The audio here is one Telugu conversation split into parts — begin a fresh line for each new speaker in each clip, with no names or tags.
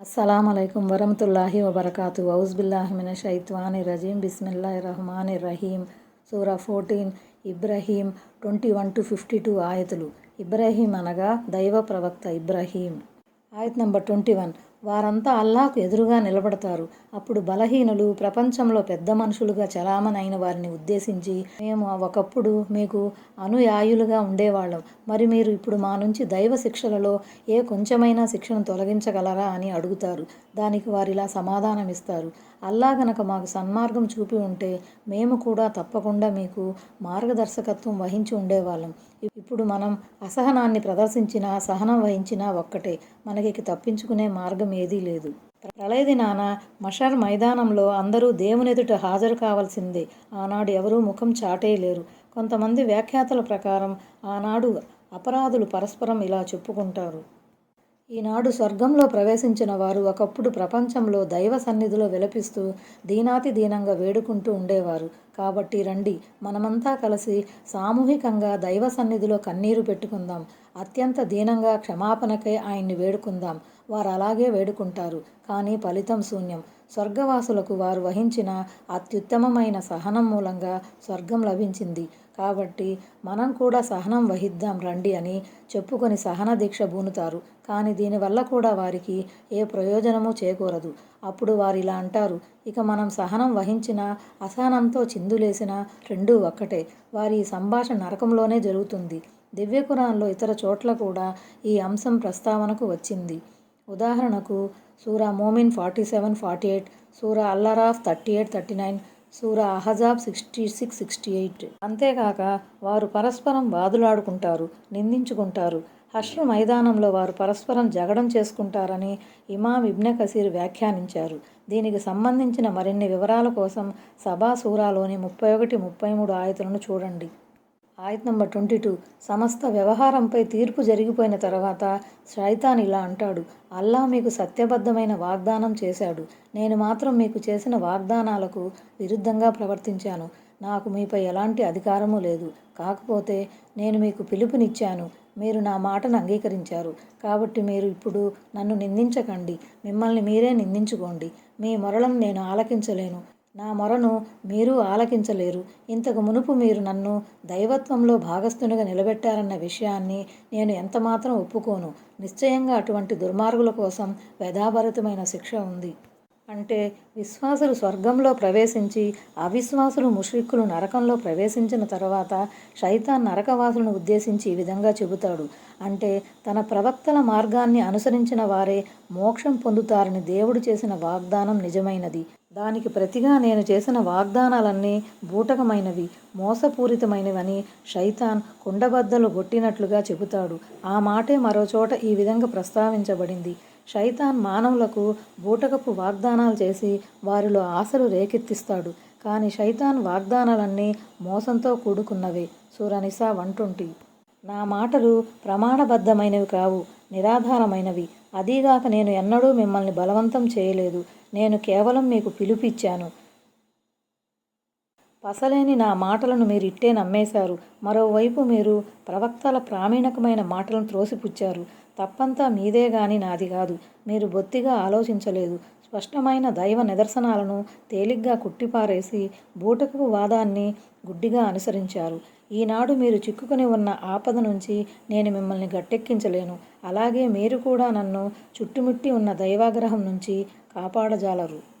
అస్సలం అయికం వరహతుల్లాహి వబర్కాతు ఔజ్బిల్లాహిమిన షైత్వాని రజీం. బిస్మిల్లా రహమాన్ రహీం. సూరా fourteen Ibrahim twenty one two fifty two ఆయతులు. Ibrahim అనగా దైవ ప్రవక్త ఇబ్రహీం. ఆయత్ నంబర్ ట్వంటీ వన్. వారంతా అల్లాకు ఎదురుగా నిలబడతారు. అప్పుడు బలహీనులు ప్రపంచంలో పెద్ద మనుషులుగా చలామణైన వారిని ఉద్దేశించి మేము ఒకప్పుడు మీకు అనుయాయులుగా ఉండేవాళ్ళం. మరి మీరు ఇప్పుడు మా నుంచి దైవ శిక్షలలో ఏ కొంచెమైనా శిక్షను తొలగించగలరా? అని అడుగుతారు. దానికి వారిలా సమాధానమిస్తారు. అల్లా గనక మాకు సన్మార్గం చూపి ఉంటే మేము కూడా తప్పకుండా మీకు మార్గదర్శకత్వం వహించి ఉండేవాళ్ళం. ఇప్పుడు మనం అసహనాన్ని ప్రదర్శించినా సహనం వహించినా ఒక్కటే. మనకి తప్పించుకునే మార్గం ఏదీ లేదు. ప్రళయది దినాన మషర్ మైదానంలో అందరూ దేవునెదుట హాజరు కావాల్సిందే. ఆనాడు ఎవరూ ముఖం చాటేయలేరు. కొంతమంది వ్యాఖ్యాతల ప్రకారం ఆనాడు అపరాధులు పరస్పరం ఇలా చెప్పుకుంటారు. ఈనాడు స్వర్గంలో ప్రవేశించిన వారు ఒకప్పుడు ప్రపంచంలో దైవ సన్నిధిలో విలపిస్తూ దీనాతి దీనంగా వేడుకుంటూ ఉండేవారు. కాబట్టి రండి మనమంతా కలిసి సామూహికంగా దైవ సన్నిధిలో కన్నీరు పెట్టుకుందాం. అత్యంత దీనంగా క్షమాపణకై ఆయన్ని వేడుకుందాం. వారు అలాగే వేడుకుంటారు. కానీ ఫలితం శూన్యం. స్వర్గవాసులకు వారు వహించిన అత్యుత్తమమైన సహనం మూలంగా స్వర్గం లభించింది. కాబట్టి మనం కూడా సహనం వహిద్దాం రండి అని చెప్పుకొని సహన దీక్ష బూనుతారు. కానీ దీనివల్ల కూడా వారికి ఏ ప్రయోజనము చేకూరదు. అప్పుడు వారు ఇలా అంటారు. ఇక మనం సహనం వహించిన అసహనంతో చిందులేసిన రెండూ ఒక్కటే. వారి సంభాషణ నరకంలోనే జరుగుతుంది. దివ్యకురాన్లో ఇతర చోట్ల కూడా ఈ అంశం ప్రస్తావనకు వచ్చింది. ఉదాహరణకు సూరా Momin forty seven forty eight సూరా అల్లారాఫ్ థర్టీ ఎయిట్ థర్టీ నైన్ సూరా Ahzab sixty six sixty eight. అంతేకాక వారు పరస్పరం వాదులాడుకుంటారు నిందించుకుంటారు. హష్రు మైదానంలో వారు పరస్పరం జగడం చేసుకుంటారని ఇమాం ఇబ్నె కసీర్ వ్యాఖ్యానించారు. దీనికి సంబంధించిన మరిన్ని వివరాల కోసం సభా సూరాలోని ముప్పై ఒకటి ముప్పై మూడు ఆయతులను చూడండి. ఆయత్ నంబర్ ట్వంటీ టూ. సమస్త వ్యవహారంపై తీర్పు జరిగిపోయిన తర్వాత శైతాన్ ఇలా అంటాడు అల్లా మీకు సత్యబద్ధమైన వాగ్దానం చేశాడు. నేను మాత్రం మీకు చేసిన వాగ్దానాలకు విరుద్ధంగా ప్రవర్తించాను. నాకు మీపై ఎలాంటి అధికారము లేదు. కాకపోతే నేను మీకు పిలుపునిచ్చాను. మీరు నా మాటను అంగీకరించారు. కాబట్టి మీరు ఇప్పుడు నన్ను నిందించకండి. మిమ్మల్ని మీరే నిందించుకోండి. మీ మొరలను నేను ఆలకించలేను. నా మొరను మీరు ఆలకించలేరు. ఇంతకు మునుపు మీరు నన్ను దైవత్వంలో భాగస్థునిగా నిలబెట్టారన్న విషయాన్ని నేను ఎంతమాత్రం ఒప్పుకోను. నిశ్చయంగా అటువంటి దుర్మార్గుల కోసం వ్యధాభరితమైన శిక్ష ఉంది. అంటే విశ్వాసులు స్వర్గంలో ప్రవేశించి అవిశ్వాసులు ముష్రిక్కులు నరకంలో ప్రవేశించిన తర్వాత శైతాన్ నరకవాసులను ఉద్దేశించి ఈ విధంగా చెబుతాడు. అంటే తన ప్రవక్తల మార్గాన్ని అనుసరించిన వారే మోక్షం పొందుతారని దేవుడు చేసిన వాగ్దానం నిజమైనది. దానికి ప్రతిగా నేను చేసిన వాగ్దానాలన్నీ బూటకమైనవి మోసపూరితమైనవని శైతాన్ కుండబద్దలు కొట్టినట్లుగా చెబుతాడు. ఆ మాటే మరోచోట ఈ విధంగా ప్రస్తావించబడింది. శైతాన్ మానవులకు బూటకపు వాగ్దానాలు చేసి వారిలో ఆశలు రేకెత్తిస్తాడు. కానీ శైతాన్ వాగ్దానాలన్నీ మోసంతో కూడుకున్నవే. సూరనిసా వంటుంటి నా మాటలు ప్రమాణబద్ధమైనవి కావు నిరాధారమైనవి. అదీగాక నేను ఎన్నడూ మిమ్మల్ని బలవంతం చేయలేదు. నేను కేవలం మీకు పిలుపిచ్చాను. పసలేని నా మాటలను మీరు ఇట్టే నమ్మేశారు. మరోవైపు మీరు ప్రవక్తల ప్రామీణకమైన మాటలను త్రోసిపుచ్చారు. తప్పంతా మీదే గాని నాది కాదు. మీరు బొత్తిగా ఆలోచించలేదు. స్పష్టమైన దైవ నిదర్శనాలను తేలిగ్గా కుట్టిపారేసి బూటకపు వాదాన్ని గుడ్డిగా అనుసరించారు. ఈనాడు మీరు చిక్కుకుని ఉన్న ఆపద నుంచి నేను మిమ్మల్ని గట్టెక్కించలేను. అలాగే మీరు కూడా నన్ను చుట్టుముట్టి ఉన్న దైవాగ్రహం నుంచి కాపాడజాలరు.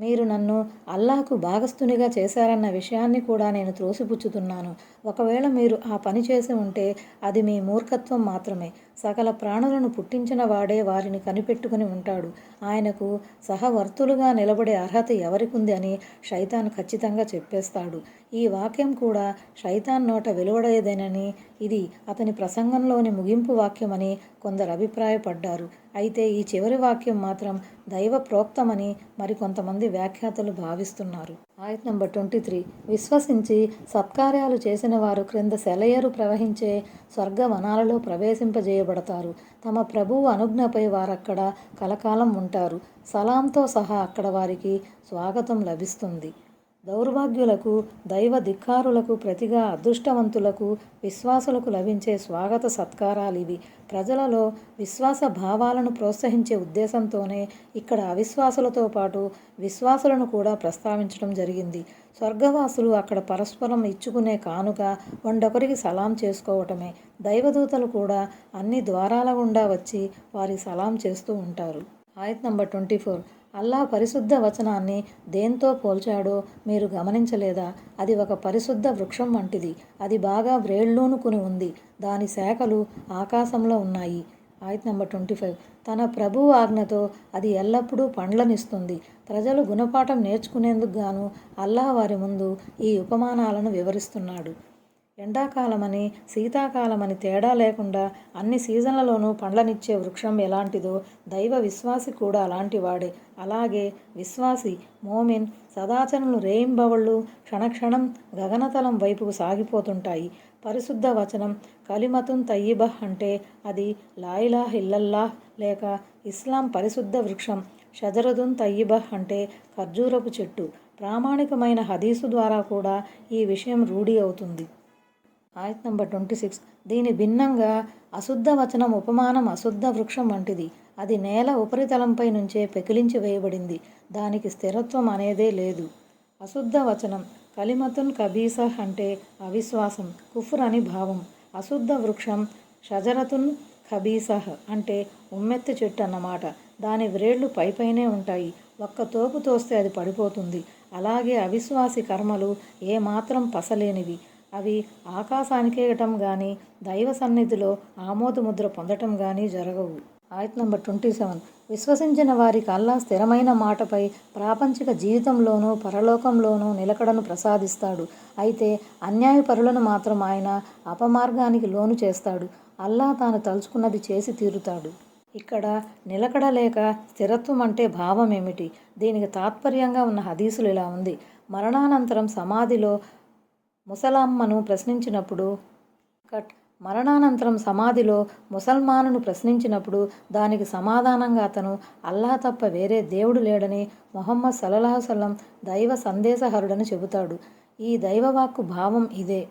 మీరు నన్ను అల్లాకు భాగస్థునిగా చేశారన్న విషయాన్ని కూడా నేను త్రోసిపుచ్చుతున్నాను. ఒకవేళ మీరు ఆ పని చేసి ఉంటే అది మీ మూర్ఖత్వం మాత్రమే. సకల ప్రాణులను పుట్టించిన వాడే వారిని కనిపెట్టుకుని ఉంటాడు. ఆయనకు సహవర్తులుగా నిలబడే అర్హత ఎవరికుంది అని శైతాన్ ఖచ్చితంగా చెప్పేస్తాడు. ఈ వాక్యం కూడా శైతాన్ నోట వెలువడేదేనని ఇది అతని ప్రసంగంలోని ముగింపు వాక్యమని కొందరు అభిప్రాయపడ్డారు. అయితే ఈ చివరి వాక్యం మాత్రం దైవ ప్రోక్తమని మరికొంతమంది వ్యాఖ్యాతలు భావిస్తున్నారు. ఆయత్ నంబర్ ట్వంటీ త్రీ. విశ్వసించి సత్కార్యాలు చేసిన వారు క్రింద సెలయరు ప్రవహించే స్వర్గవనాలలో ప్రవేశింపజేయబడతారు. తమ ప్రభువు అనుజ్ఞపై వారక్కడ కలకాలం ఉంటారు. సలాంతో సహా అక్కడ వారికి స్వాగతం లభిస్తుంది. దౌర్భాగ్యులకు దైవ ధిక్కారులకు ప్రతిగా అదృష్టవంతులకు విశ్వాసులకు లభించే స్వాగత సత్కారాలివి. ప్రజలలో విశ్వాస భావాలను ప్రోత్సహించే ఉద్దేశంతోనే ఇక్కడ అవిశ్వాసులతో పాటు విశ్వాసులను కూడా ప్రస్తావించడం జరిగింది. స్వర్గవాసులు అక్కడ పరస్పరం ఇచ్చుకునే కానుక వండొకరికి సలాం చేసుకోవటమే. దైవదూతలు కూడా అన్ని ద్వారాల గుండా వచ్చి వారి సలాం చేస్తూ ఉంటారు. ఆయత్ నంబర్ ట్వంటీ ఫోర్. అల్లా పరిశుద్ధ వచనాన్ని దేంతో పోల్చాడో మీరు గమనించలేదా? అది ఒక పరిశుద్ధ వృక్షం వంటిది. అది బాగా వ్రేళ్ళూనుకుని ఉంది. దాని శాఖలు ఆకాశంలో ఉన్నాయి. ఆయత్ నెంబర్ ట్వంటీ ఫైవ్. తన ప్రభు ఆజ్ఞతో అది ఎల్లప్పుడూ పండ్లనిస్తుంది. ప్రజలు గుణపాఠం నేర్చుకునేందుకు గాను అల్లా వారి ముందు ఈ ఉపమానాలను వివరిస్తున్నాడు. ఎండాకాలమని శీతాకాలమని తేడా లేకుండా అన్ని సీజన్లలోనూ పండ్లనిచ్చే వృక్షం ఎలాంటిదో దైవ విశ్వాసి కూడా అలాంటివాడే. అలాగే విశ్వాసి మోమిన్ సదాచరణలు రేయింబవళ్ళు క్షణక్షణం గగనతలం వైపుకు సాగిపోతుంటాయి. పరిశుద్ధ వచనం కలిమతున్ తయ్యిబహ్ అంటే అది లాయిలా హిల్లల్లాహ్ లేక ఇస్లాం పరిశుద్ధ వృక్షం. షజరదున్ తయ్యిబహ్ అంటే ఖర్జూరపు చెట్టు. ప్రామాణికమైన హదీసు ద్వారా కూడా ఈ విషయం రూఢి అవుతుంది. ఆయత్ నంబర్ ట్వంటీ సిక్స్. దీని భిన్నంగా అశుద్ధ వచనం ఉపమానం అశుద్ధ వృక్షం వంటిది. అది నేల ఉపరితలంపై నుంచే పెకిలించి వేయబడింది. దానికి స్థిరత్వం అనేదే లేదు. అశుద్ధ వచనం కలిమతున్ కబీసహ్ అంటే అవిశ్వాసం కుఫుర్ అని భావం. అశుద్ధ వృక్షం షజరతున్ ఖబీసహ్ అంటే ఉమ్మెత్తి చెట్టు అన్నమాట. దాని వ్రేళ్ళు పైపైనే ఉంటాయి. ఒక్క తోపు తోస్తే అది పడిపోతుంది. అలాగే అవిశ్వాసి కర్మలు ఏమాత్రం పసలేనివి. అవి ఆకాశానికేయటం కానీ దైవ సన్నిధిలో ఆమోదముద్ర పొందటం కానీ జరగవు. ఆయత్ నంబర్ ట్వంటీ సెవెన్. విశ్వసించిన వారికి అల్లా స్థిరమైన మాటపై ప్రాపంచిక జీవితంలోనూ పరలోకంలోనూ నిలకడను ప్రసాదిస్తాడు. అయితే అన్యాయపరులను మాత్రం ఆయన అపమార్గానికి లోను చేస్తాడు. అల్లా తాను తలుచుకున్నది చేసి తీరుతాడు. ఇక్కడ నిలకడ లేక స్థిరత్వం అంటే భావం ఏమిటి దీనికి తాత్పర్యంగా ఉన్న హదీసులు ఇలా ఉంది. మరణానంతరం సమాధిలో ముసలమ్మను ప్రశ్నించినప్పుడు కట్ మరణానంతరం సమాధిలో ముసల్మానును ప్రశ్నించినప్పుడు దానికి సమాధానంగా అతను అల్లా తప్ప వేరే దేవుడు లేడని మొహమ్మద్ సల్లల్లాహుసల్లం దైవ సందేశహరుడని చెబుతాడు. ఈ దైవవాక్కు భావం ఇదే.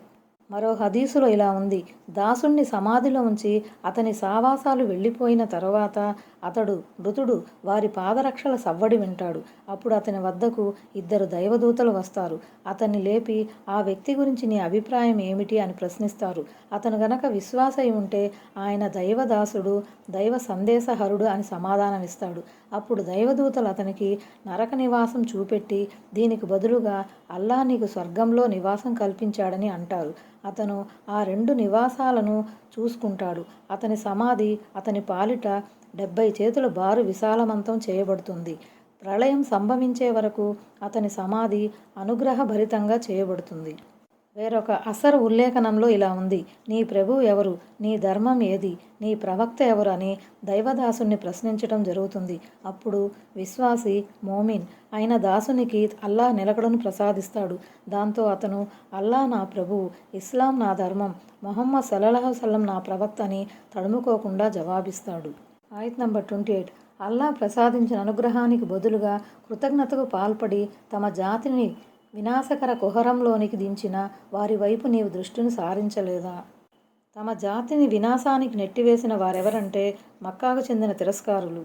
మరో హదీసులో ఇలా ఉంది. దాసుణ్ణి సమాధిలో ఉంచి అతని సావాసాలు వెళ్ళిపోయిన తర్వాత అతడు మృతుడు వారి పాదరక్షల సవ్వడి వింటాడు. అప్పుడు అతని వద్దకు ఇద్దరు దైవదూతలు వస్తారు. అతన్ని లేపి ఆ వ్యక్తి గురించి నీ అభిప్రాయం ఏమిటి? అని ప్రశ్నిస్తారు. అతను గనక విశ్వాసై ఉంటే ఆయన దైవదాసుడు దైవ సందేశహరుడు అని సమాధానమిస్తాడు. అప్పుడు దైవదూతలు అతనికి నరక నివాసం చూపెట్టి దీనికి బదులుగా అల్లా నీకు స్వర్గంలో నివాసం కల్పించాడని అంటారు. అతను ఆ రెండు నివాసాలను చూసుకుంటాడు. అతని సమాధి అతని పాలిట డెబ్బై చేతుల బారు విశాలమంతం చేయబడుతుంది. ప్రళయం సంభవించే వరకు అతని సమాధి అనుగ్రహభరితంగా చేయబడుతుంది. వేరొక అసర్ ఉల్లేఖనంలో ఇలా ఉంది. నీ ప్రభు ఎవరు? నీ ధర్మం ఏది? నీ ప్రవక్త ఎవరు? అని దైవదాసుని ప్రశ్నించడం జరుగుతుంది. అప్పుడు విశ్వాసి మోమిన్ అయిన దాసునికి అల్లా నిలకడను ప్రసాదిస్తాడు. దాంతో అతను అల్లా నా ప్రభు ఇస్లాం నా ధర్మం మొహమ్మద్ సల్లల్లాహు నా ప్రవక్త అని తడుముకోకుండా జవాబిస్తాడు. ఆయత్ నంబర్ ట్వంటీ ఎయిట్. అల్లా ప్రసాదించిన అనుగ్రహానికి బదులుగా కృతజ్ఞతకు పాల్పడి తమ జాతిని వినాశకర కుహరంలోనికి దించిన వారి వైపు నీవు దృష్టిని సారించలేదా? తమ జాతిని వినాశానికి నెట్టివేసిన వారెవరంటే మక్కాకు చెందిన తిరస్కారులు.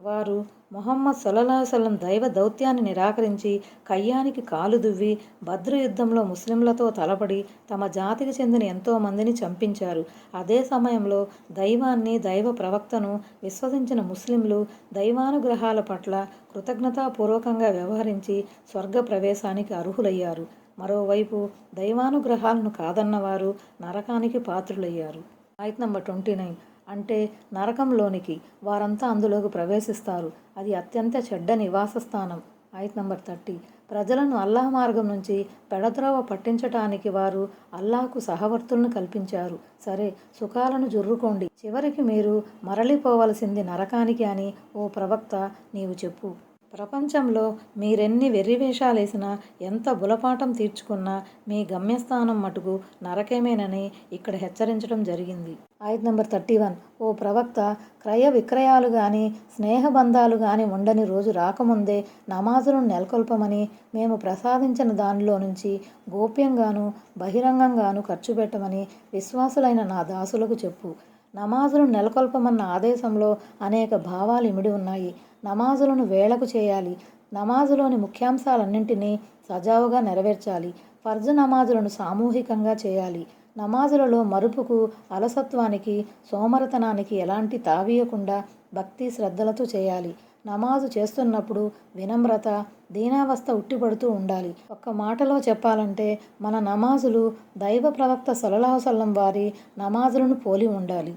వారు మొహమ్మద్ సొలలాసలం దైవ దౌత్యాన్ని నిరాకరించి కయ్యానికి కాలు దువ్వి భద్ర యుద్ధంలో ముస్లింలతో తలపడి తమ జాతికి చెందిన ఎంతో మందిని చంపించారు. అదే సమయంలో దైవాన్ని దైవ ప్రవక్తను విశ్వసించిన ముస్లింలు దైవానుగ్రహాల పట్ల కృతజ్ఞతాపూర్వకంగా వ్యవహరించి స్వర్గ ప్రవేశానికి అర్హులయ్యారు. మరోవైపు దైవానుగ్రహాలను కాదన్నవారు నరకానికి పాత్రులయ్యారు. ఆయత్ నంబర్ ట్వంటీ నైన్. అంటే నరకంలోనికి వారంతా అందులోకి ప్రవేశిస్తారు. అది అత్యంత చెడ్డ నివాస స్థానం ఆయత్ నంబర్ థర్టీ. ప్రజలను అల్లాహ్ మార్గం నుంచి పెడద్రోవ పట్టించటానికి వారు అల్లాహకు సహవర్తులను కల్పించారు. సరే సుఖాలను జుర్రుకోండి. చివరికి మీరు మరలిపోవలసింది నరకానికి అని ఓ ప్రవక్త నీవు చెప్పు. ప్రపంచంలో మీరెన్ని వెర్రివేషాలేసినా ఎంత బులపాఠం తీర్చుకున్నా మీ గమ్యస్థానం మటుకు నరకమేనని ఇక్కడ హెచ్చరించడం జరిగింది. ఆయత్ నెంబర్ థర్టీ వన్. ఓ ప్రవక్త క్రయ విక్రయాలు కానీ స్నేహబంధాలు కానీ ఉండని రోజు రాకముందే నమాజులను నెలకొల్పమని మేము ప్రసాదించిన దానిలో నుంచి గోప్యంగాను బహిరంగంగాను ఖర్చు పెట్టమని విశ్వాసులైన నా దాసులకు చెప్పు. నమాజును నెలకొల్పమన్న ఆదేశంలో అనేక భావాలు ఇమిడి ఉన్నాయి. నమాజులను వేళకు చేయాలి. నమాజులోని ముఖ్యాంశాలన్నింటినీ సజావుగా నెరవేర్చాలి. ఫర్జు నమాజులను సామూహికంగా చేయాలి. నమాజులలో మరుపుకు అలసత్వానికి సోమరతనానికి ఎలాంటి తావీయకుండా భక్తి శ్రద్ధలతో చేయాలి. నమాజు చేస్తున్నప్పుడు వినమ్రత దీనావస్థ ఉట్టిపడుతూ ఉండాలి. ఒక్క మాటలో చెప్పాలంటే మన నమాజులు దైవ ప్రవక్త సలహాసల్లం వారి నమాజులను పోలి ఉండాలి.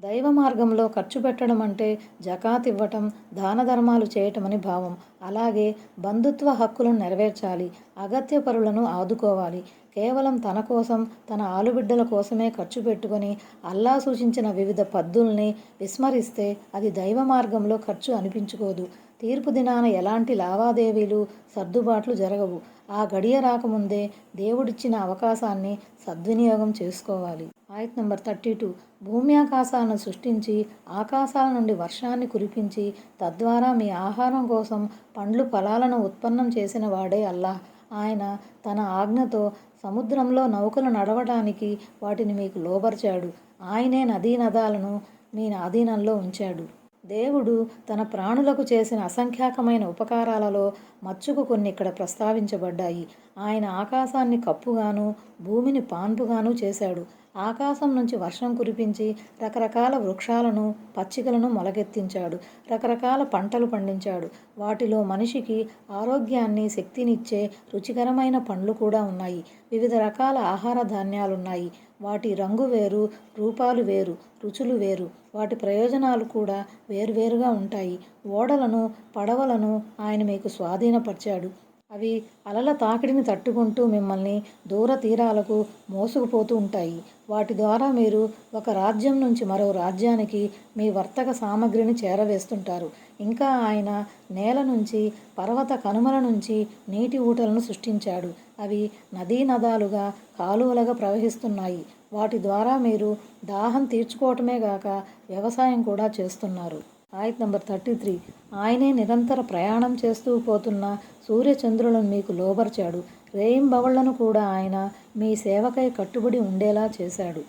దైవ మార్గంలో ఖర్చు పెట్టడం అంటే జకాత్ ఇవ్వటం దాన ధర్మాలు చేయటమని భావం. అలాగే బంధుత్వ హక్కులను నెరవేర్చాలి అగత్య పరులను ఆదుకోవాలి. కేవలం తన కోసం తన ఆలుబిడ్డల కోసమే ఖర్చు పెట్టుకొని అల్లా సూచించిన వివిధ పద్ధుల్ని విస్మరిస్తే అది దైవ మార్గంలో ఖర్చు అనిపించుకోదు. తీర్పు దినాన ఎలాంటి లావాదేవీలు సర్దుబాట్లు జరగవు. ఆ గడియ రాకముందే దేవుడిచ్చిన అవకాశాన్ని సద్వినియోగం చేసుకోవాలి. ఆయత్ నెంబర్ థర్టీ టూ. భూమి ఆకాశాలను సృష్టించి ఆకాశాల నుండి వర్షాన్ని కురిపించి తద్వారా మీ ఆహారం కోసం పండ్లు ఫలాలను ఉత్పన్నం చేసిన వాడే అల్లాహ్. ఆయన తన ఆజ్ఞతో సముద్రంలో నౌకలు నడవడానికి వాటిని మీకు లోబర్చాడు. ఆయనే నదీ నదాలను మీ ఆధీనంలో ఉంచాడు. దేవుడు తన ప్రాణులకు చేసిన అసంఖ్యాకమైన ఉపకారాలలో మచ్చుకు కొన్ని ఇక్కడ ప్రస్తావించబడ్డాయి. ఆయన ఆకాశాన్ని కప్పుగాను భూమిని పాన్పుగాను చేశాడు. ఆకాశం నుంచి వర్షం కురిపించి రకరకాల వృక్షాలను పచ్చికలను మొలకెత్తించాడు. రకరకాల పంటలు పండించాడు. వాటిలో మనిషికి ఆరోగ్యాన్ని శక్తినిచ్చే రుచికరమైన పండ్లు కూడా ఉన్నాయి. వివిధ రకాల ఆహార ధాన్యాలున్నాయి. వాటి రంగు వేరు రూపాలు వేరు రుచులు వేరు. వాటి ప్రయోజనాలు కూడా వేర్వేరుగా ఉంటాయి. ఓడలను పడవలను ఆయన మీకు స్వాధీనపరిచాడు. అవి అలల తాకిడిని తట్టుకుంటూ మిమ్మల్ని దూర తీరాలకు మోసుకుపోతూ ఉంటాయి. వాటి ద్వారా మీరు ఒక రాజ్యం నుంచి మరో రాజ్యానికి మీ వర్తక సామగ్రిని చేరవేస్తుంటారు. ఇంకా ఆయన నేల నుంచి పర్వత కనుమల నుంచి నీటి ఊటలను సృష్టించాడు. అవి నదీ నదాలుగా కాలువలుగా ప్రవహిస్తున్నాయి. వాటి ద్వారా మీరు దాహం తీర్చుకోవటమే గాక వ్యవసాయం కూడా చేస్తున్నారు. ఆయత్ నంబర్ థర్టీ త్రీ. ఆయనే నిరంతర ప్రయాణం చేస్తూ పోతున్న సూర్యచంద్రులను మీకు లోబర్చాడు. రేయింబవళ్ళను కూడా ఆయన మీ సేవకై కట్టుబడి ఉండేలా చేశాడు.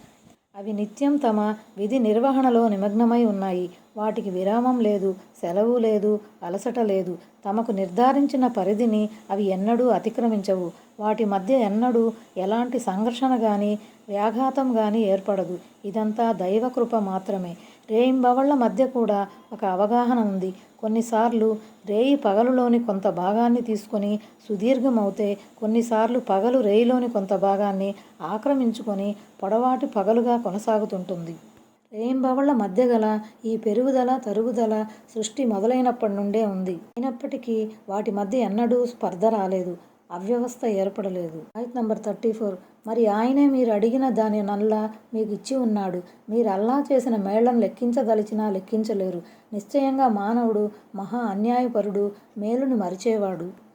అవి నిత్యం తమ విధి నిర్వహణలో నిమగ్నమై ఉన్నాయి. వాటికి విరామం లేదు సెలవు లేదు అలసట లేదు. తమకు నిర్ధారించిన పరిధిని అవి ఎన్నడూ అతిక్రమించవు. వాటి మధ్య ఎన్నడూ ఎలాంటి సంఘర్షణ కానీ వ్యాఘాతం కానీ ఏర్పడదు. ఇదంతా దైవకృప మాత్రమే. రేయింబవళ్ళ మధ్య కూడా ఒక అవగాహన ఉంది. కొన్నిసార్లు రేయి పగలులోని కొంత భాగాన్ని తీసుకొని సుదీర్ఘమవుతే కొన్నిసార్లు పగలు రేయిలోని కొంత భాగాన్ని ఆక్రమించుకొని పొడవాటి పగలుగా కొనసాగుతుంటుంది. రేయింబవళ్ళ మధ్య గల ఈ పెరుగుదల తరుగుదల సృష్టి మొదలైనప్పటి నుండే ఉంది. అయినప్పటికీ వాటి మధ్య ఎన్నడూ స్పర్ధ రాలేదు. అవ్యవస్థ ఏర్పడలేదు. ఆయత్ నంబర్ థర్టీ ఫోర్. మరి ఆయనే మీరు అడిగిన దాని నల్లా మీకు ఇచ్చి ఉన్నాడు. మీరు అల్లా చేసిన మేళ్ళను లెక్కించదలిచినా లెక్కించలేరు. నిశ్చయంగా మానవుడు మహా అన్యాయపరుడు మేలుని మరిచేవాడు.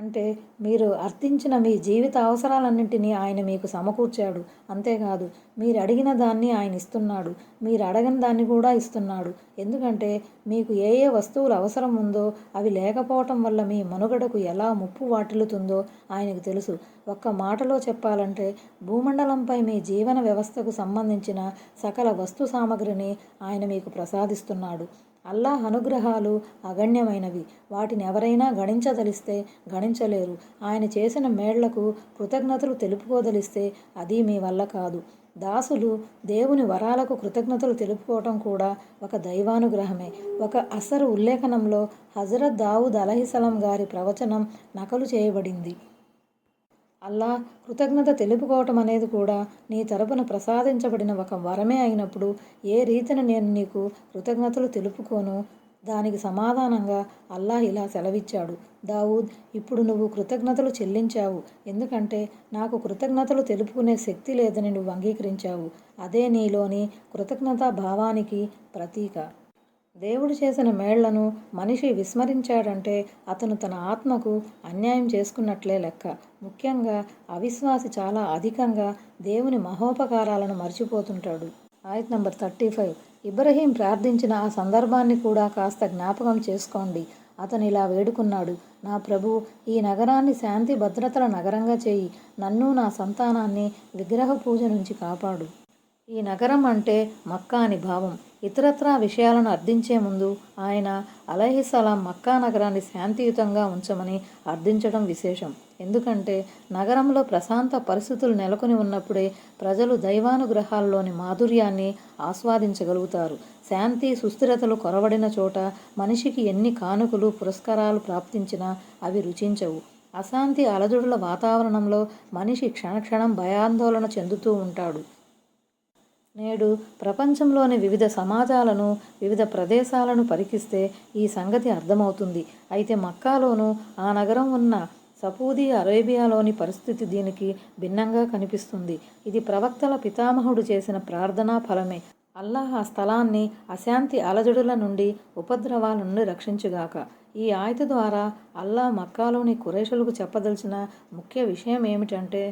అంటే మీరు అర్థించిన మీ జీవిత అవసరాలన్నింటినీ ఆయన మీకు సమకూర్చాడు. అంతేకాదు మీరు అడిగిన దాన్ని ఆయన ఇస్తున్నాడు. మీరు అడగని దాన్ని కూడా ఇస్తున్నాడు. ఎందుకంటే మీకు ఏ ఏ వస్తువులు అవసరం ఉందో అవి లేకపోవటం వల్ల మీ మనుగడకు ఎలా ముప్పు వాటిల్లుతుందో ఆయనకు తెలుసు. ఒక్క మాటలో చెప్పాలంటే భూమండలంపై మీ జీవన వ్యవస్థకు సంబంధించిన సకల వస్తు సామగ్రిని ఆయన మీకు ప్రసాదిస్తున్నాడు. అల్లాహ్ అనుగ్రహాలు అగణ్యమైనవి. వాటిని ఎవరైనా గణించదలిస్తే గణించలేరు. ఆయన చేసిన మేళ్ళకు కృతజ్ఞతలు తెలుపుకోదలిస్తే అది మీ వల్ల కాదు. దాసులు దేవుని వరాలకు కృతజ్ఞతలు తెలుపుకోవటం కూడా ఒక దైవానుగ్రహమే. ఒక అసరు ఉల్లేఖనంలో హజరత్ దావుద్ అలహిసలం గారి ప్రవచనం నకలు చేయబడింది. అల్లా కృతజ్ఞత తెలుపుకోవటం అనేది కూడా నీ తరపున ప్రసాదించబడిన ఒక వరమే అయినప్పుడు ఏ రీతిని నేను నీకు కృతజ్ఞతలు తెలుపుకోను? దానికి సమాధానంగా అల్లాహ్ ఇలా సెలవిచ్చాడు. దావూద్ ఇప్పుడు నువ్వు కృతజ్ఞతలు చెల్లించావు. ఎందుకంటే నాకు కృతజ్ఞతలు తెలుపుకునే శక్తి లేదని నువ్వు అంగీకరించావు. అదే నీలోని కృతజ్ఞతా భావానికి ప్రతీక. దేవుడు చేసిన మేళ్ళను మనిషి విస్మరించాడంటే అతను తన ఆత్మకు అన్యాయం చేసుకున్నట్లే లెక్క. ముఖ్యంగా అవిశ్వాసి చాలా అధికంగా దేవుని మహోపకారాలను మర్చిపోతుంటాడు. ఆయత్ నంబర్ థర్టీ ఫైవ్. ఇబ్రహీం ప్రార్థించిన ఆ సందర్భాన్ని కూడా కాస్త జ్ఞాపకం చేసుకోండి. అతను ఇలా వేడుకున్నాడు నా ప్రభు ఈ నగరాన్ని శాంతి భద్రతల నగరంగా చేయి. నన్ను నా సంతానాన్ని విగ్రహ పూజ నుంచి కాపాడు. ఈ నగరం అంటే మక్కా అని భావం. ఇతరత్రా విషయాలను అర్థించే ముందు ఆయన అలహిసలాం మక్కా నగరాన్ని శాంతియుతంగా ఉంచమని అర్థించడం విశేషం. ఎందుకంటే నగరంలో ప్రశాంత పరిస్థితులు నెలకొని ఉన్నప్పుడే ప్రజలు దైవానుగ్రహాల్లోని మాధుర్యాన్ని ఆస్వాదించగలుగుతారు. శాంతి సుస్థిరతలు కొరవడిన చోట మనిషికి ఎన్ని కానుకలు పురస్కారాలు ప్రాప్తించినా అవి రుచించవు. అశాంతి అలజడుల వాతావరణంలో మనిషి క్షణక్షణం భయాందోళన చెందుతూ ఉంటాడు. నేడు ప్రపంచంలోని వివిధ సమాజాలను వివిధ ప్రదేశాలను పరికిస్తే ఈ సంగతి అర్థమవుతుంది. అయితే మక్కాలోను ఆ నగరం ఉన్న సపూది అరేబియాలోని పరిస్థితి దీనికి భిన్నంగా కనిపిస్తుంది. ఇది ప్రవక్తల పితామహుడు చేసిన ప్రార్థనా ఫలమే. అల్లాహ్ ఆ స్థలాన్ని అశాంతి అలజడుల నుండి ఉపద్రవాల నుండి రక్షించుగాక. ఈ ఆయత ద్వారా అల్లా మక్కాలోని కురేషులకు చెప్పదలిచిన ముఖ్య విషయం ఏమిటంటే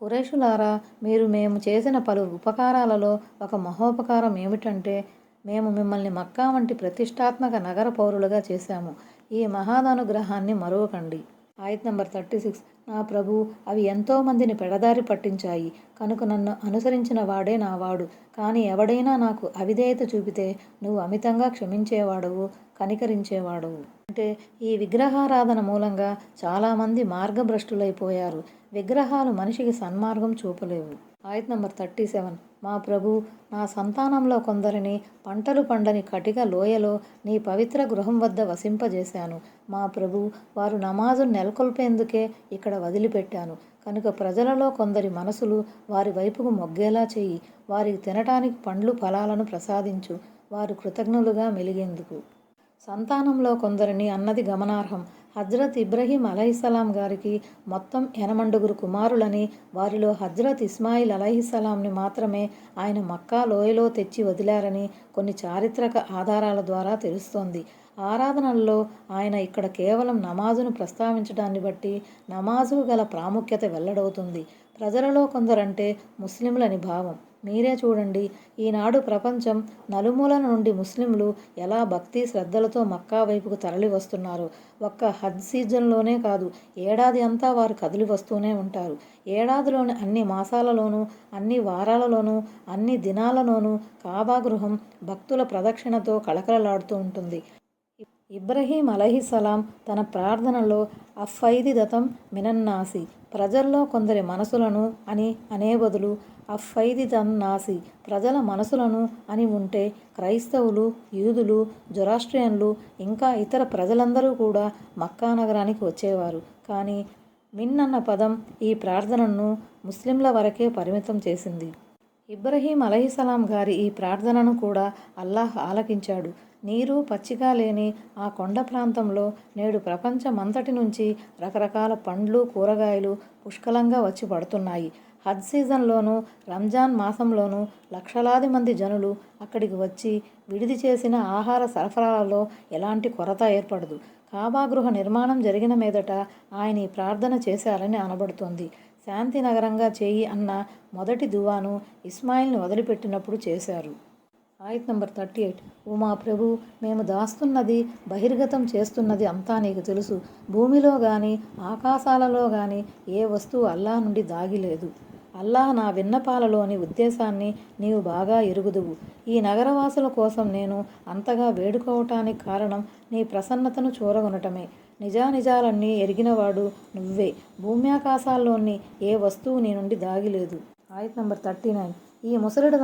కురేషులారా మీరు మేము చేసిన పలు ఉపకారాలలో ఒక మహోపకారం ఏమిటంటే మేము మిమ్మల్ని మక్కా వంటి ప్రతిష్టాత్మక నగర పౌరులుగా చేశాము. ఈ మహాదానుగ్రహాన్ని మరువకండి. ఆయత్ నెంబర్ థర్టీ సిక్స్. నా ప్రభు అవి ఎంతోమందిని పెడదారి పట్టించాయి. కనుక నన్ను అనుసరించిన వాడే నా వాడు. కానీ ఎవడైనా నాకు అవిధేయత చూపితే నువ్వు అమితంగా క్షమించేవాడవు. కనికరించేవాడు. అంటే ఈ విగ్రహారాధన మూలంగా చాలామంది మార్గభ్రష్టులైపోయారు. విగ్రహాలు మనిషికి సన్మార్గం చూపలేవు. ఆయత్ నంబర్ థర్టీ సెవెన్. మా ప్రభు నా సంతానంలో కొందరిని పంటలు పండని కటిక లోయలో నీ పవిత్ర గృహం వద్ద వసింపజేశాను. మా ప్రభు వారు నమాజు నెలకొల్పేందుకే ఇక్కడ వదిలిపెట్టాను. కనుక ప్రజలలో కొందరి మనసులు వారి వైపుకు మొగ్గేలా చేయి వారికి తినటానికి పండ్లు ఫలాలను ప్రసాదించు. వారు కృతజ్ఞులుగా మెలిగేందుకు. సంతానంలో కొందరిని అన్నది గమనార్హం. హజ్రత్ ఇబ్రహీం అలహిస్సలాం గారికి మొత్తం ఎనమండుగురు కుమారులని వారిలో హజ్రత్ ఇస్మాయిల్ అలహిస్సలాంని మాత్రమే ఆయన మక్కా లోయలో తెచ్చి వదిలారని కొన్ని చారిత్రక ఆధారాల ద్వారా తెలుస్తోంది. ఆరాధనల్లో ఆయన ఇక్కడ కేవలం నమాజును ప్రస్తావించడాన్ని బట్టి నమాజు గల ప్రాముఖ్యత వెల్లడవుతుంది. ప్రజలలో కొందరంటే ముస్లింలని భావం. మీరే చూడండి. ఈనాడు ప్రపంచం నలుమూలల నుండి ముస్లింలు ఎలా భక్తి శ్రద్ధలతో మక్కా వైపుకు తరలి వస్తున్నారు. ఒక్క హజ్ సీజన్లోనే కాదు ఏడాది అంతా వారు కదిలి వస్తూనే ఉంటారు. ఏడాదిలోని అన్ని మాసాలలోనూ అన్ని వారాలలోనూ అన్ని దినాలలోనూ కాబాగృహం భక్తుల ప్రదక్షిణతో కళకళలాడుతూ ఉంటుంది. ఇబ్రహీం అలహిసలాం తన ప్రార్థనలో అఫ్ఫైది దతం మినన్నాసి ప్రజల్లో కొందరి మనసులను అని అనే బదులు అఫైది నాసి ప్రజల మనసులను అని ఉంటే క్రైస్తవులు యూదులు జొరాస్ట్రియన్లు ఇంకా ఇతర ప్రజలందరూ కూడా మక్కా నగరానికి వచ్చేవారు. కానీ మిన్ అన్న పదం ఈ ప్రార్థనను ముస్లింల వరకే పరిమితం చేసింది. ఇబ్రహీం అలహిసలాం గారి ఈ ప్రార్థనను కూడా అల్లాహ్ ఆలకించాడు. నీరు పచ్చిగా లేని ఆ కొండ ప్రాంతంలో నేడు ప్రపంచమంతటి నుంచి రకరకాల పండ్లు కూరగాయలు పుష్కలంగా వచ్చి పడుతున్నాయి. హజ్ సీజన్లోనూ రంజాన్ మాసంలోనూ లక్షలాది మంది జనులు అక్కడికి వచ్చి విడిది చేసిన ఆహార సరఫరాలలో ఎలాంటి కొరత ఏర్పడదు. కాబా గృహ నిర్మాణం జరిగిన మీదట ఆయన ఈ ప్రార్థన చేశారని అనబడుతోంది. శాంతి నగరంగా చేయి అన్న మొదటి దువాను ఇస్మాయిల్ని వదిలిపెట్టినప్పుడు చేశారు. ఆయత్ నంబర్ థర్టీ ఎయిట్. ఉమా ప్రభు మేము దాస్తున్నది బహిర్గతం చేస్తున్నది అంతా నీకు తెలుసు. భూమిలో కానీ ఆకాశాలలో కానీ ఏ వస్తువు అల్లా నుండి దాగిలేదు అల్లాహ్ నా విన్నపాలలోని ఉద్దేశాన్ని నీవు బాగా ఎరుగుదువు. ఈ నగరవాసుల కోసం నేను అంతగా వేడుకోవటానికి కారణం నీ ప్రసన్నతను చూరగొనటమే. నిజానిజాలన్నీ ఎరిగినవాడు నువ్వే. భూమ్యాకాశాల్లోని ఏ వస్తువు నీ నుండి దాగిలేదు. ఆయత్ నంబర్ థర్టీ నైన్. ఈ ముసలిడ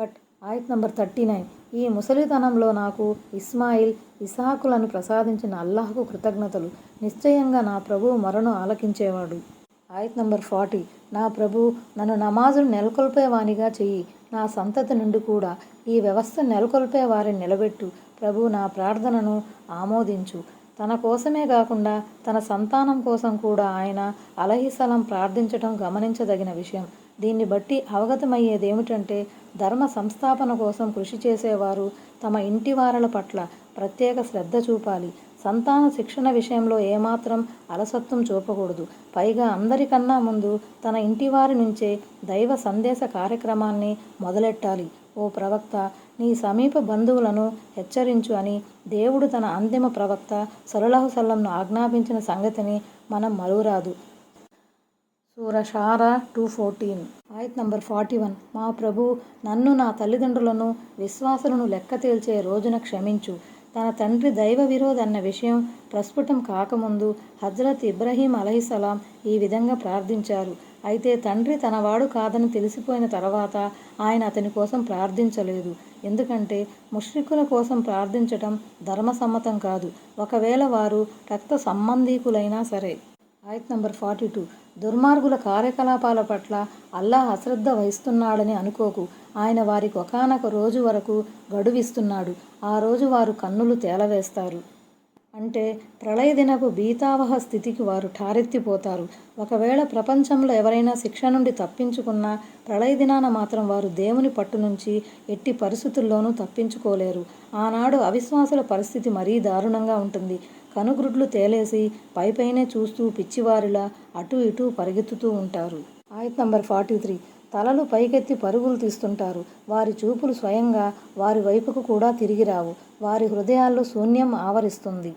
కట్. ఆయత్ నంబర్ థర్టీ నైన్. ఈ ముసలితనంలో నాకు ఇస్మాయిల్ ఇసాకులను ప్రసాదించిన అల్లాహకు కృతజ్ఞతలు. నిశ్చయంగా నా ప్రభు మరణు ఆలకించేవాడు. ఆయత్ నంబర్ ఫార్టీ. నా ప్రభు నన్ను నమాజును నెలకొల్పేవానిగా చెయ్యి. నా సంతతి నుండి కూడా ఈ వ్యవస్థ నెలకొల్పే వారిని నిలబెట్టు. ప్రభు నా ప్రార్థనను ఆమోదించు. తన కోసమే కాకుండా తన సంతానం కోసం కూడా ఆయన అలహిసలం ప్రార్థించటం గమనించదగిన విషయం. దీన్ని బట్టి అవగతమయ్యేది ఏమిటంటే ధర్మ సంస్థాపన కోసం కృషి చేసేవారు తమ ఇంటి వారల పట్ల ప్రత్యేక శ్రద్ధ చూపాలి. సంతాన శిక్షణ విషయంలో ఏమాత్రం అలసత్వం చూపకూడదు. పైగా అందరికన్నా ముందు తన ఇంటివారి నుంచే దైవ సందేశ కార్యక్రమాన్ని మొదలెట్టాలి. ఓ ప్రవక్త నీ సమీప బంధువులను హెచ్చరించు అని దేవుడు తన అంతిమ ప్రవక్త సలహుసల్లంను ఆజ్ఞాపించిన సంగతిని మనం మరువరాదు. సూరషారా టూ ఫోర్టీన్. ఆయత్ నంబర్ ఫార్టీ వన్. మా ప్రభు నన్ను నా తల్లిదండ్రులను విశ్వాసులను లెక్క తేల్చే రోజున క్షమించు. తన తండ్రి దైవ విరోధ్ అన్న విషయం ప్రస్ఫుటం కాకముందు హజ్రత్ ఇబ్రహీం అలహిసలాం ఈ విధంగా ప్రార్థించారు. అయితే తండ్రి తనవాడు కాదని తెలిసిపోయిన తర్వాత ఆయన అతని కోసం ప్రార్థించలేదు. ఎందుకంటే ముష్రికుల కోసం ప్రార్థించటం ధర్మసమ్మతం కాదు. ఒకవేళ వారు రక్త సంబంధీకులైనా సరే. ఆయత్ నంబర్ ఫార్టీ టూ. దుర్మార్గుల కార్యకలాపాల పట్ల అల్లాహ్ అశ్రద్ధ వహిస్తున్నాడని అనుకోకు. ఆయన వారికి ఒకనొక రోజు వరకు గడువిస్తున్నాడు. ఆ రోజు వారు కన్నులు తేలవేస్తారు. అంటే ప్రళయ దినపు భీతావహ స్థితికి వారు ఠారెత్తిపోతారు. ఒకవేళ ప్రపంచంలో ఎవరైనా శిక్ష నుండి తప్పించుకున్నా ప్రళయ దినాన మాత్రం వారు దేవుని పట్టు నుంచి ఎట్టి పరిస్థితుల్లోనూ తప్పించుకోలేరు. ఆనాడు అవిశ్వాసుల పరిస్థితి మరీ దారుణంగా ఉంటుంది. కనుగ్రుడ్లు తేలేసి పైపైనే చూస్తూ పిచ్చివారిలా అటు ఇటు పరిగెత్తుతూ ఉంటారు. ఆయత్ నంబర్ ఫార్టీ త్రీ. తలలు పైకెత్తి పరుగులు తీస్తుంటారు. వారి చూపులు స్వయంగా వారి వైపుకు కూడా తిరిగి రావు. వారి హృదయాల్లో శూన్యం ఆవరిస్తుంది.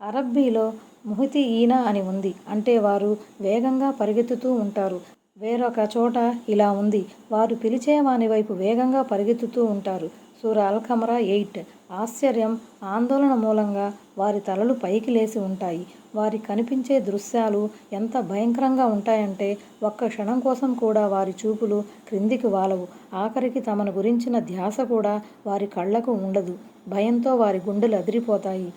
అరబ్బీలో ముహితి ఈన అని ఉంది. అంటే వారు వేగంగా పరిగెత్తుతూ ఉంటారు. వేరొక చోట ఇలా ఉంది. వారు పిలిచే వాని వైపు వేగంగా పరిగెత్తుతూ ఉంటారు. సూర అల్ఖమరా ఎయిట్. ఆశ్చర్యం. ఆందోళన మూలంగా వారి తలలు పైకి లేచి ఉంటాయి. వారి కనిపించే దృశ్యాలు ఎంత భయంకరంగా ఉంటాయంటే ఒక్క క్షణం కోసం కూడా వారి చూపులు క్రిందికి వాలవు. ఆఖరికి తమను గురించిన ధ్యాస కూడా వారి కళ్ళకు ఉండదు. భయంతో వారి గుండెలు అదిరిపోతాయి.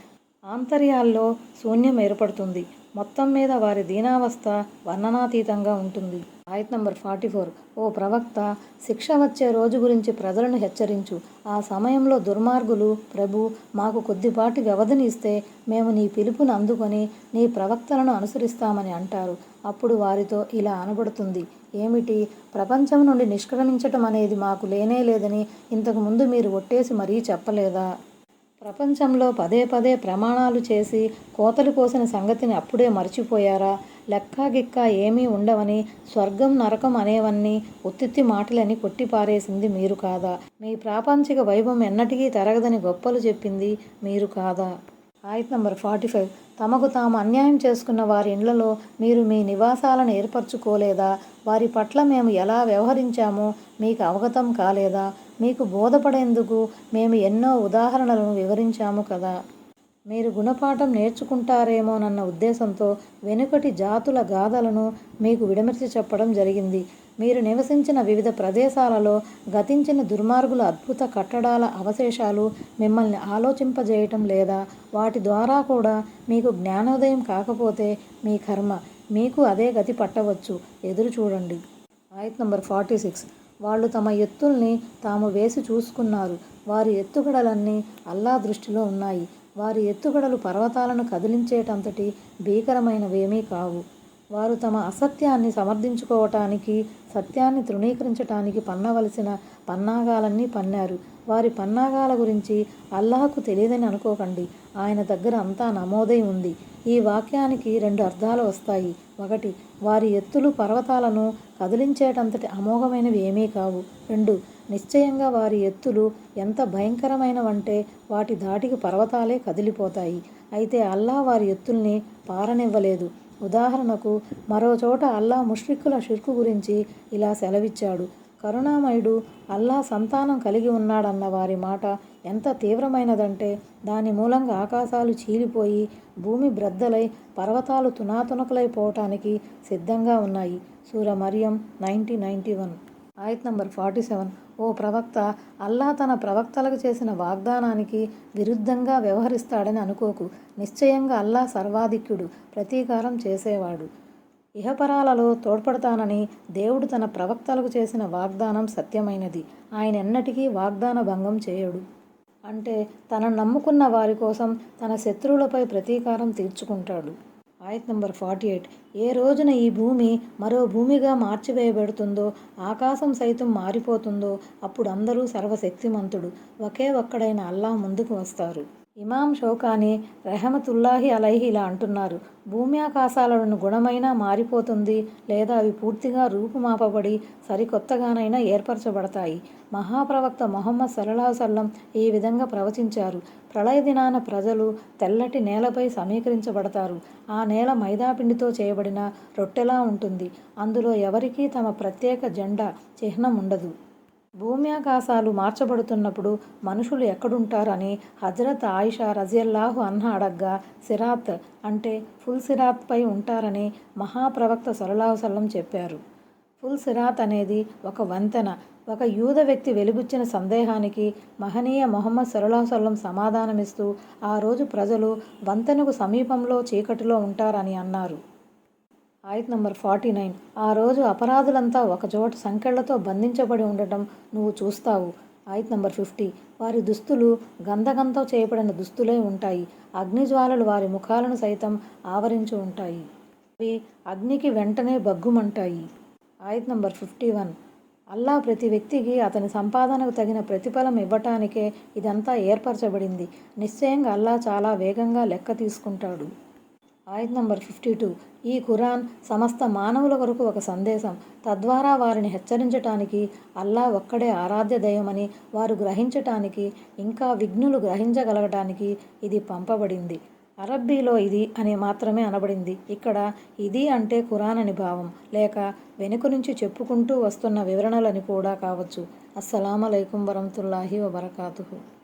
ఆంతర్యాల్లో శూన్యం ఏర్పడుతుంది. మొత్తం మీద వారి దీనావస్థ వర్ణనాతీతంగా ఉంటుంది. ఆయత్ నంబర్ ఫార్టీ ఫోర్. ఓ ప్రవక్త శిక్ష వచ్చే రోజు గురించి ప్రజలను హెచ్చరించు. ఆ సమయంలో దుర్మార్గులు ప్రభు మాకు కొద్దిపాటి వ్యవధిని ఇస్తే మేము నీ పిలుపును అందుకొని నీ ప్రవక్తలను అనుసరిస్తామని అంటారు. అప్పుడు వారితో ఇలా అనబడుతుంది. ఏమిటి? ప్రపంచం నుండి నిష్క్రమించటం అనేది మాకు లేనే లేదని ఇంతకుముందు మీరు ఒట్టేసి మరీ చెప్పలేదా? ప్రపంచంలో పదే పదే ప్రమాణాలు చేసి కోతలు కోసిన సంగతిని అప్పుడే మర్చిపోయారా? లెక్కాగిక్క ఏమీ ఉండవని స్వర్గం నరకం అనేవన్నీ ఉత్తిత్తి మాటలని కొట్టిపారేసింది మీరు కాదా? మీ ప్రాపంచిక వైభవం ఎన్నటికీ తరగదని గొప్పలు చెప్పింది మీరు కాదా? ఆయత్ నంబర్ ఫార్టీ ఫైవ్. తమకు తాము అన్యాయం చేసుకున్న వారి ఇండ్లలో మీరు మీ నివాసాలను ఏర్పరచుకోలేదా? వారి పట్ల మేము ఎలా వ్యవహరించామో మీకు అవగతం కాలేదా? మీకు బోధపడేందుకు మేము ఎన్నో ఉదాహరణలను వివరించాము కదా. మీరు గుణపాఠం నేర్చుకుంటారేమోనన్న ఉద్దేశంతో వెనుకటి జాతుల గాథలను మీకు విడమర్చి చెప్పడం జరిగింది. మీరు నివసించిన వివిధ ప్రదేశాలలో గతించిన దుర్మార్గుల అద్భుత కట్టడాల అవశేషాలు మిమ్మల్ని ఆలోచింపజేయటం లేదా వాటి ద్వారా కూడా మీకు జ్ఞానోదయం కాకపోతే మీ కర్మ మీకు అదే గతి పట్టవచ్చు. ఎదురు చూడండి. ఆయత్ నంబర్ ఫార్టీ సిక్స్. వాళ్ళు తమ ఎత్తుల్ని తాము వేసి చూసుకున్నారు. వారి ఎత్తుగడలన్నీ అల్లా దృష్టిలో ఉన్నాయి. వారి ఎత్తుగడలు పర్వతాలను కదిలించేటంతటి భీకరమైనవేమీ కావు. వారు తమ అసత్యాన్ని సమర్థించుకోవటానికి సత్యాన్ని తృణీకరించటానికి పన్నవలసిన పన్నాగాలన్నీ పన్నారు. వారి పన్నాగాల గురించి అల్లాహకు తెలియదని అనుకోకండి. ఆయన దగ్గర అంతా నమోదై ఉంది. ఈ వాక్యానికి రెండు అర్థాలు వస్తాయి. ఒకటి వారి ఎత్తులు పర్వతాలను కదిలించేటంతటి అమోఘమైనవి ఏమీ కావు. రెండు నిశ్చయంగా వారి ఎత్తులు ఎంత భయంకరమైనవంటే వాటి ధాటికి పర్వతాలే కదిలిపోతాయి. అయితే అల్లా వారి ఎత్తుల్ని పారనివ్వలేదు. ఉదాహరణకు మరో చోట అల్లా ముష్రిక్కుల షిర్కు గురించి ఇలా సెలవిచ్చాడు. కరుణామయుడు అల్లా సంతానం కలిగి ఉన్నాడన్న వారి మాట ఎంత తీవ్రమైనదంటే దాని మూలంగా ఆకాశాలు చీలిపోయి భూమి బ్రద్దలై పర్వతాలు తునాతునకలైపోవటానికి సిద్ధంగా ఉన్నాయి. సూర మరియం నైన్టీన్ నైంటీ వన్. ఆయత్ నంబర్ ఫార్టీ సెవెన్. ఓ ప్రవక్త అల్లా తన ప్రవక్తలకు చేసిన వాగ్దానానికి విరుద్ధంగా వ్యవహరిస్తాడని అనుకోకు. నిశ్చయంగా అల్లా సర్వాధిక్యుడు ప్రతీకారం చేసేవాడు. ఇహపరాలలో తోడ్పడతానని దేవుడు తన ప్రవక్తలకు చేసిన వాగ్దానం సత్యమైనది. ఆయన ఎన్నటికీ వాగ్దాన భంగం చేయడు. అంటే తనను నమ్ముకున్న వారి కోసం తన శత్రువులపై ప్రతీకారం తీర్చుకుంటాడు. ఆయత్ నంబర్ ఫార్టీ ఎయిట్. ఏ రోజున ఈ భూమి మరో భూమిగా మార్చివేయబడుతుందో ఆకాశం సైతం మారిపోతుందో అప్పుడు అందరూ సర్వశక్తిమంతుడు. ఒకే ఒక్కడైన అల్లా ముందుకు వస్తారు. ఇమాం షోకాని రెహమతుల్లాహి అలైహి ఇలా అంటున్నారు. భూమి ఆకాశాలను గుణమైనా మారిపోతుంది లేదా అవి పూర్తిగా రూపుమాపబడి సరికొత్తగానైనా ఏర్పరచబడతాయి. మహాప్రవక్త మొహమ్మద్ సల్లాహసల్లం ఈ విధంగా ప్రవచించారు. ప్రళయ దినాన ప్రజలు తెల్లటి నేలపై సమీకరించబడతారు. ఆ నేల మైదాపిండితో చేయబడిన రొట్టెలా ఉంటుంది. అందులో ఎవరికీ తమ ప్రత్యేక జెండా చిహ్నం ఉండదు. భూమి ఆకాశాలు మార్చబడుతున్నప్పుడు మనుషులు ఎక్కడుంటారని హజరత్ ఆయిషా రజియల్లాహు అన్న అడగ్గా సిరాత్ అంటే ఫుల్ సిరాత్పై ఉంటారని మహాప్రవక్త సల్లాహుసల్లం చెప్పారు. ఫుల్ సిరాత్ అనేది ఒక వంతెన ఒక యూద వ్యక్తి వెలుగుచ్చిన సందేహానికి మహనీయ మొహమ్మద్ సల్లాహుసల్లం సమాధానమిస్తూ ఆ రోజు ప్రజలు వంతెనకు సమీపంలో చీకటిలో ఉంటారని అన్నారు. ఆయత్ నంబర్ ఫార్టీ నైన్. ఆ రోజు అపరాధులంతా ఒకచోట సంకెళ్ళతో బంధించబడి ఉండటం నువ్వు చూస్తావు. ఆయత్ నంబర్ ఫిఫ్టీ. వారి దుస్తులు గంధగంతో చేయబడిన దుస్తులే ఉంటాయి. అగ్నిజ్వాలలు వారి ముఖాలను సైతం ఆవరించి ఉంటాయి. అవి అగ్నికి వెంటనే బగ్గుమంటాయి. ఆయత్ నంబర్ ఫిఫ్టీ వన్. అల్లా ప్రతి వ్యక్తికి అతని సంపాదనకు తగిన ప్రతిఫలం ఇవ్వటానికే ఇదంతా ఏర్పరచబడింది. నిశ్చయంగా అల్లా చాలా వేగంగా లెక్క తీసుకుంటాడు. ఆయత్ నంబర్ ఫిఫ్టీ టూ. ఈ ఖురాన్ సమస్త మానవుల కొరకు ఒక సందేశం. తద్వారా వారిని హెచ్చరించటానికి అల్లా ఒక్కడే ఆరాధ్య దైవమని వారు గ్రహించటానికి ఇంకా విఘ్నులు గ్రహించగలగటానికి ఇది పంపబడింది. అరబ్బీలో ఇది అని మాత్రమే అనబడింది. ఇక్కడ ఇది అంటే ఖురాన్ అని భావం. లేక వెనుక నుంచి చెప్పుకుంటూ వస్తున్న వివరణలని కూడా కావచ్చు. అస్సలం అయికం వరహతుల్లాహి వబర్కాతుహు.